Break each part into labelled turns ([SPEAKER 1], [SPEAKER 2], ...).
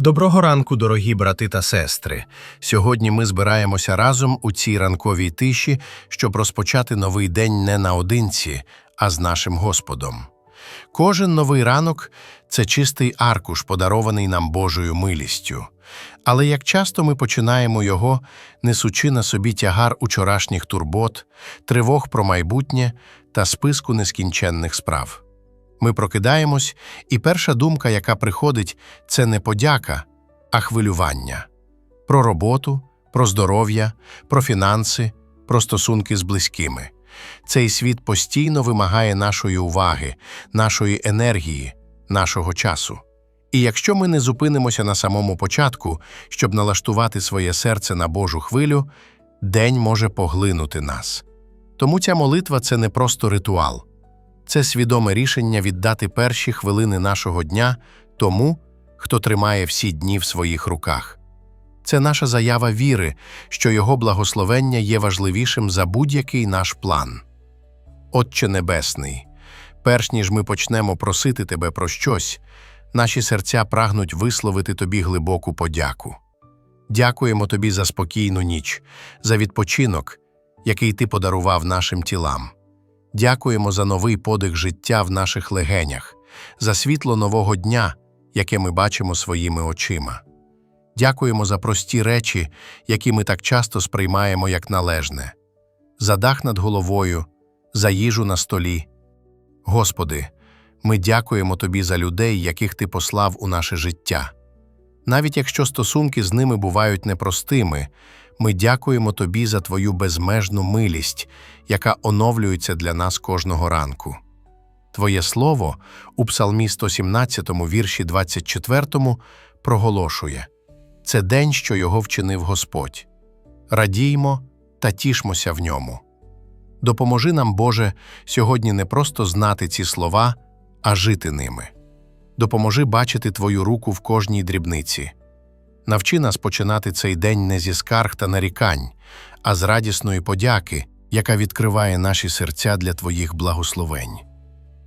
[SPEAKER 1] Доброго ранку, дорогі брати та сестри. Сьогодні ми збираємося разом у цій ранковій тиші, щоб розпочати новий день не наодинці, а з нашим Господом. Кожен новий ранок це чистий аркуш, подарований нам Божою милістю. Але як часто ми починаємо його, несучи на собі тягар учорашніх турбот, тривог про майбутнє та списку нескінченних справ. Ми прокидаємось, і перша думка, яка приходить, це не подяка, а хвилювання про роботу, про здоров'я, про фінанси, про стосунки з близькими. Цей світ постійно вимагає нашої уваги, нашої енергії, нашого часу. І якщо ми не зупинимося на самому початку, щоб налаштувати своє серце на Божу хвилю, день може поглинути нас. Тому ця молитва це не просто ритуал. Це свідоме рішення віддати перші хвилини нашого дня тому, хто тримає всі дні в своїх руках. Це наша заява віри, що Його благословення є важливішим за будь-який наш план. Отче Небесний, перш ніж ми почнемо просити Тебе про щось, наші серця прагнуть висловити Тобі глибоку подяку. Дякуємо Тобі за спокійну ніч, за відпочинок, який Ти подарував нашим тілам. Дякуємо за новий подих життя в наших легенях, за світло нового дня, яке ми бачимо своїми очима. Дякуємо за прості речі, які ми так часто сприймаємо як належне, за дах над головою, за їжу на столі. Господи, ми дякуємо Тобі за людей, яких Ти послав у наше життя. Навіть якщо стосунки з ними бувають непростими, ми дякуємо Тобі за Твою безмежну милість, яка оновлюється для нас кожного ранку. Твоє слово у Псалмі 117, вірші 24, проголошує це день, що його вчинив Господь. Радіймо та тішмося в ньому. Допоможи нам, Боже, сьогодні не просто знати ці слова, а жити ними. Допоможи бачити Твою руку в кожній дрібниці. Навчи нас починати цей день не зі скарг та нарікань, а з радісної подяки, яка відкриває наші серця для Твоїх благословень.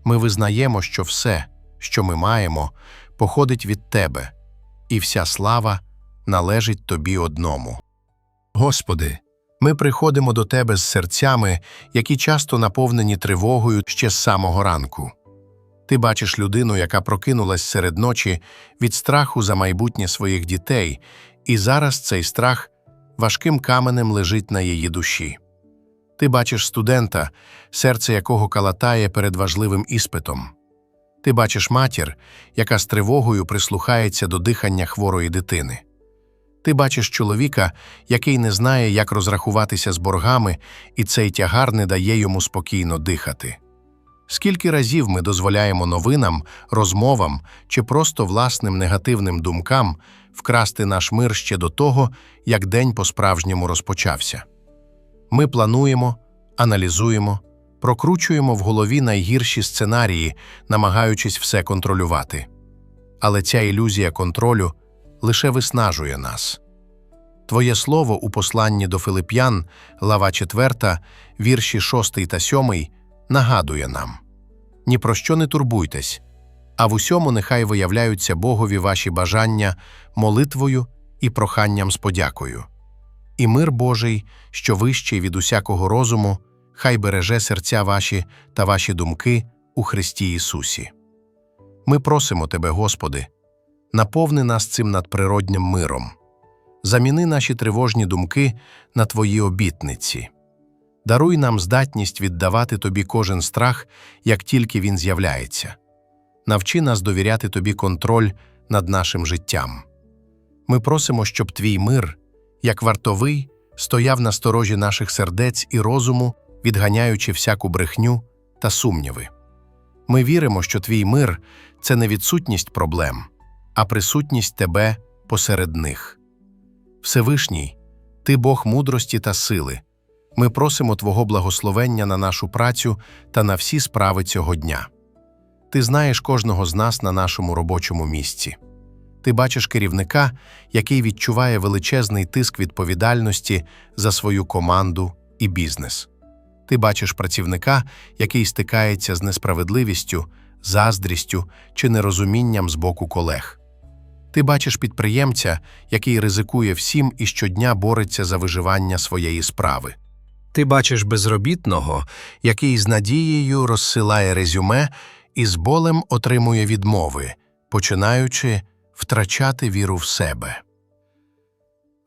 [SPEAKER 1] Ми визнаємо, що все, що ми маємо, походить від Тебе, і вся слава належить Тобі одному. Господи, ми приходимо до Тебе з серцями, які часто наповнені тривогою ще з самого ранку. Ти бачиш людину, яка прокинулась серед ночі від страху за майбутнє своїх дітей, і зараз цей страх важким каменем лежить на її душі. Ти бачиш студента, серце якого калатає перед важливим іспитом. Ти бачиш матір, яка з тривогою прислухається до дихання хворої дитини. Ти бачиш чоловіка, який не знає, як розрахуватися з боргами, і цей тягар не дає йому спокійно дихати. Скільки разів ми дозволяємо новинам, розмовам чи просто власним негативним думкам вкрасти наш мир ще до того, як день по-справжньому розпочався? Ми плануємо, аналізуємо, прокручуємо в голові найгірші сценарії, намагаючись все контролювати. Але ця ілюзія контролю лише виснажує нас. Твоє слово у посланні до Филип'ян, глава 4, вірші 6 та 7 нагадує нам ні про що не турбуйтесь, а в усьому нехай виявляються Богові ваші бажання молитвою і проханням з подякою. І мир Божий, що вищий від усякого розуму, хай береже серця ваші та ваші думки у Христі Ісусі. Ми просимо Тебе, Господи, наповни нас цим надприроднім миром, заміни наші тривожні думки на Твої обітниці. Даруй нам здатність віддавати Тобі кожен страх, як тільки він з'являється. Навчи нас довіряти Тобі контроль над нашим життям. Ми просимо, щоб Твій мир, як вартовий, стояв на сторожі наших сердець і розуму, відганяючи всяку брехню та сумніви. Ми віримо, що Твій мир це не відсутність проблем, а присутність Тебе посеред них. Всевишній, Ти Бог мудрості та сили. Ми просимо Твого благословення на нашу працю та на всі справи цього дня. Ти знаєш кожного з нас на нашому робочому місці. Ти бачиш керівника, який відчуває величезний тиск відповідальності за свою команду і бізнес. Ти бачиш працівника, який стикається з несправедливістю, заздрістю чи нерозумінням з боку колег. Ти бачиш підприємця, який ризикує всім і щодня бореться за виживання своєї справи. Ти бачиш безробітного, який з надією розсилає резюме і з болем отримує відмови, починаючи втрачати віру в себе.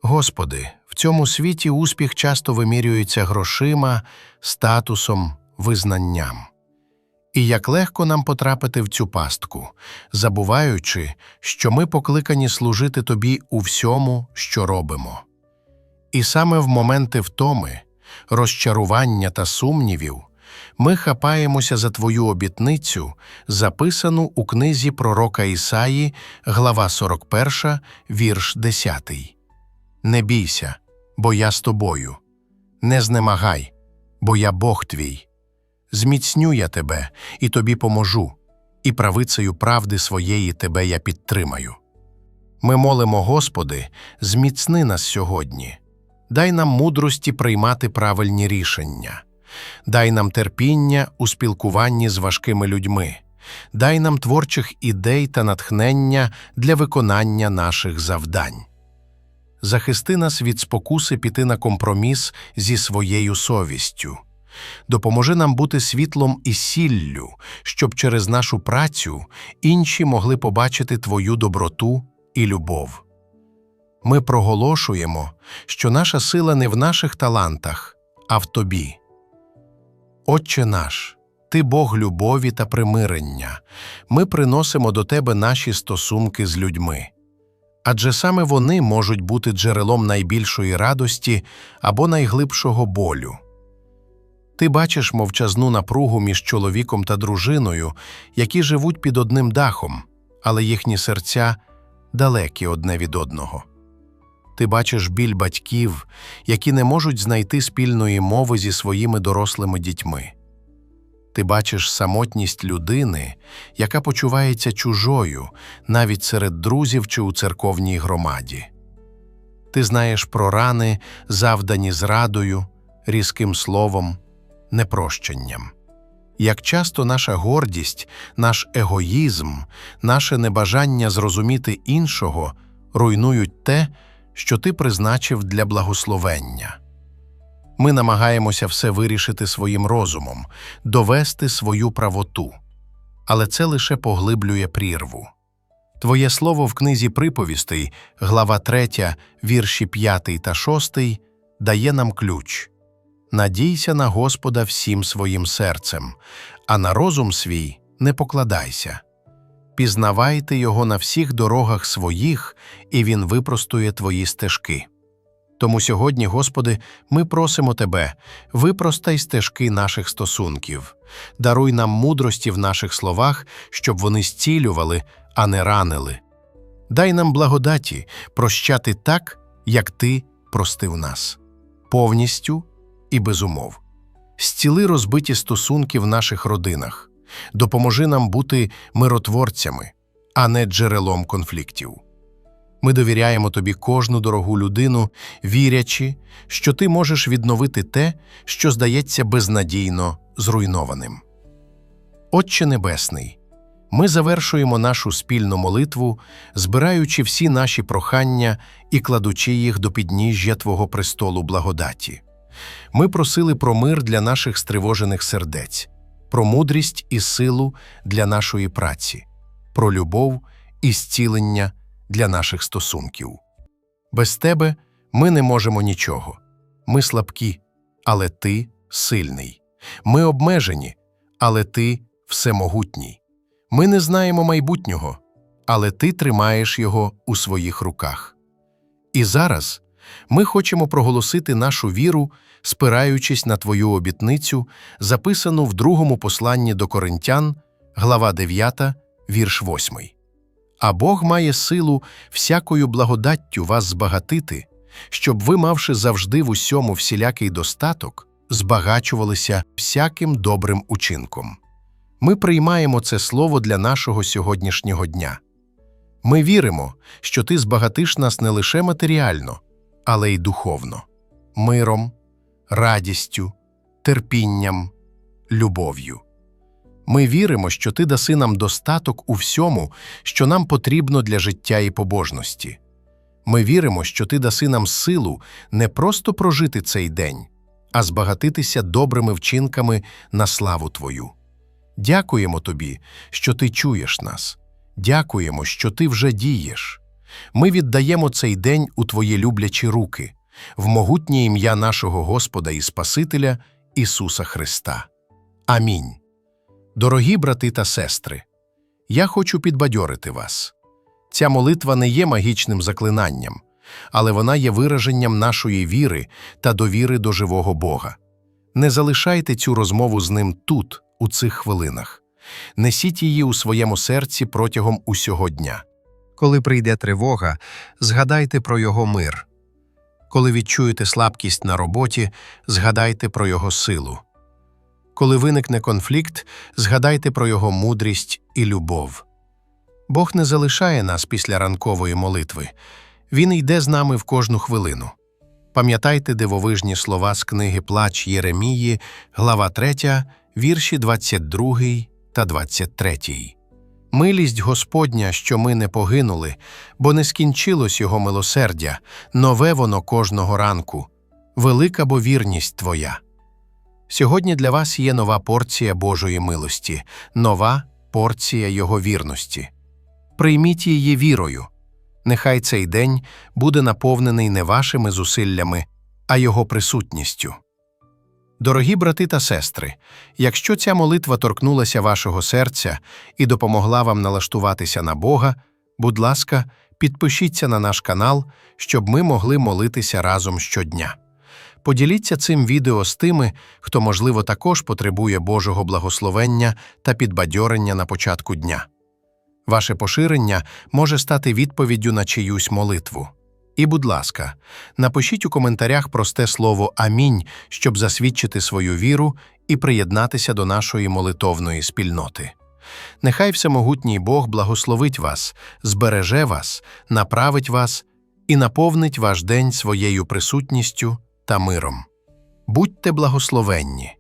[SPEAKER 1] Господи, в цьому світі успіх часто вимірюється грошима, статусом, визнанням. І як легко нам потрапити в цю пастку, забуваючи, що ми покликані служити Тобі у всьому, що робимо. І саме в моменти втоми, розчарування та сумнівів ми хапаємося за Твою обітницю, записану у книзі пророка Ісаї, глава 41, вірш 10. Не бійся, бо я з тобою. Не знемагай, бо я Бог твій. Зміцню я тебе і тобі поможу, і правицею правди своєї тебе я підтримаю. Ми молимо, Господи, зміцни нас сьогодні. Дай нам мудрості приймати правильні рішення. Дай нам терпіння у спілкуванні з важкими людьми. Дай нам творчих ідей та натхнення для виконання наших завдань захисти нас від спокуси піти на компроміс зі своєю совістю. Допоможи нам бути світлом і сіллю, щоб через нашу працю інші могли побачити Твою доброту і любов. Ми проголошуємо, що наша сила не в наших талантах, а в Тобі. Отче наш, Ти Бог любові та примирення, ми приносимо до Тебе наші стосунки з людьми адже саме вони можуть бути джерелом найбільшої радості або найглибшого болю. Ти бачиш мовчазну напругу між чоловіком та дружиною, які живуть під одним дахом, але їхні серця далекі одне від одного. Ти бачиш біль батьків, які не можуть знайти спільної мови зі своїми дорослими дітьми. Ти бачиш самотність людини, яка почувається чужою навіть серед друзів чи у церковній громаді. Ти знаєш про рани, завдані зрадою, різким словом, непрощенням. Як часто наша гордість, наш егоїзм, наше небажання зрозуміти іншого руйнують те, що ти призначив для благословення. Ми намагаємося все вирішити своїм розумом, довести свою правоту, але це лише поглиблює прірву. Твоє слово в книзі приповістей, глава 3, вірші 5 та 6, дає нам ключ Надійся на Господа всім своїм серцем, а на розум свій не покладайся. Пізнавайте його на всіх дорогах своїх, і він випростує твої стежки. Тому сьогодні, Господи, ми просимо Тебе, випростай стежки наших стосунків, даруй нам мудрості в наших словах, щоб вони зцілювали, а не ранили. Дай нам благодаті прощати так, як Ти простив нас, повністю і без умов. Зціли розбиті стосунки в наших родинах, допоможи нам бути миротворцями, а не джерелом конфліктів. Ми довіряємо тобі кожну дорогу людину, вірячи, що ти можеш відновити те, що здається безнадійно зруйнованим. Отче Небесний, ми завершуємо нашу спільну молитву, збираючи всі наші прохання і кладучи їх до підніжжя Твого престолу благодаті. Ми просили про мир для наших стривожених сердець, про мудрість і силу для нашої праці, про любов і зцілення для наших стосунків. Без тебе ми не можемо нічого. Ми слабкі, але ти сильний. Ми обмежені, але ти всемогутній. Ми не знаємо майбутнього, але ти тримаєш його у своїх руках. І зараз ми хочемо проголосити нашу віру, спираючись на Твою обітницю, записану в другому посланні до Коринтян, глава 9, вірш 8 а Бог має силу всякою благодаттю вас збагатити, щоб ви, мавши завжди в усьому всілякий достаток, збагачувалися всяким добрим учинком. Ми приймаємо це слово для нашого сьогоднішнього дня. Ми віримо, що ти збагатиш нас не лише матеріально, але й духовно, миром, радістю, терпінням, любов'ю. Ми віримо, що ти даси нам достаток у всьому, що нам потрібно для життя і побожності. Ми віримо, що ти даси нам силу не просто прожити цей день, а збагатитися добрими вчинками на славу Твою. Дякуємо Тобі, що Ти чуєш нас. Дякуємо, що Ти вже дієш. Ми віддаємо цей день у Твої люблячі руки, в могутнє ім'я нашого Господа і Спасителя Ісуса Христа. Амінь. Дорогі брати та сестри, я хочу підбадьорити вас. Ця молитва не є магічним заклинанням, але вона є вираженням нашої віри та довіри до живого Бога. Не залишайте цю розмову з ним тут, у цих хвилинах. Несіть її у своєму серці протягом усього дня.
[SPEAKER 2] Коли прийде тривога, згадайте про його мир.
[SPEAKER 1] Коли відчуєте слабкість на роботі, згадайте про його силу. Коли виникне конфлікт, згадайте про його мудрість і любов. Бог не залишає нас після ранкової молитви. Він йде з нами в кожну хвилину. Пам'ятайте дивовижні слова з книги Плач Єремії, глава 3, вірші 22 та 23. Милість Господня, що ми не погинули, бо не скінчилось Його милосердя, нове воно кожного ранку, велика бо вірність Твоя. Сьогодні для вас є нова порція Божої милості, нова порція Його вірності. Прийміть її вірою. Нехай цей день буде наповнений не вашими зусиллями, а Його присутністю. Дорогі брати та сестри, якщо ця молитва торкнулася вашого серця і допомогла вам налаштуватися на Бога, будь ласка, підпишіться на наш канал, щоб ми могли молитися разом щодня. Поділіться цим відео з тими, хто, можливо, також потребує Божого благословення та підбадьорення на початку дня. Ваше поширення може стати відповіддю на чиюсь молитву. І, будь ласка, напишіть у коментарях просте слово Амінь, щоб засвідчити свою віру і приєднатися до нашої молитовної спільноти. Нехай всемогутній Бог благословить вас, збереже вас, направить вас і наповнить ваш день своєю присутністю та миром. Будьте благословенні!